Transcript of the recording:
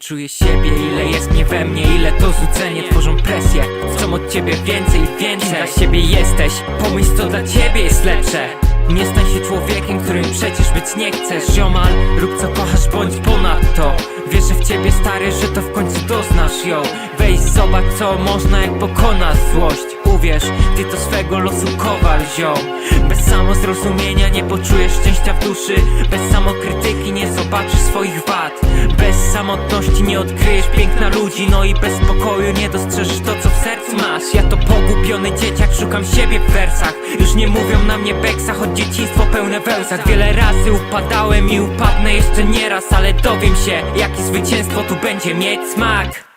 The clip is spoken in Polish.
czuję siebie, ile jest mnie we mnie Ile to złudzenie. Tworzą presję Chcą od ciebie więcej i więcej. Kim dla siebie jesteś, pomyśl co dla ciebie jest lepsze. Nie stań się człowiekiem, którym przecież być nie chcesz Ziomal, rób co kochasz, bądź ponad to Wierzę w ciebie stary, że to w końcu doznasz ją Wejdź, zobacz co można, jak pokonasz złość. Uwierz, ty to swego losu kowal ziom. Bez samozrozumienia nie poczujesz szczęścia w duszy. Bez samokrytyki nie zobaczysz swoich wad samotności nie odkryjesz piękna ludzi No i bez spokoju nie dostrzeżysz to co w sercu masz. Ja to pogubiony dzieciak, szukam siebie w wersach. Już nie mówią na mnie beksa, choć dzieciństwo pełne wełzach Wiele razy upadałem i upadnę jeszcze nieraz Ale dowiem się, jaki zwycięstwo tu będzie mieć smak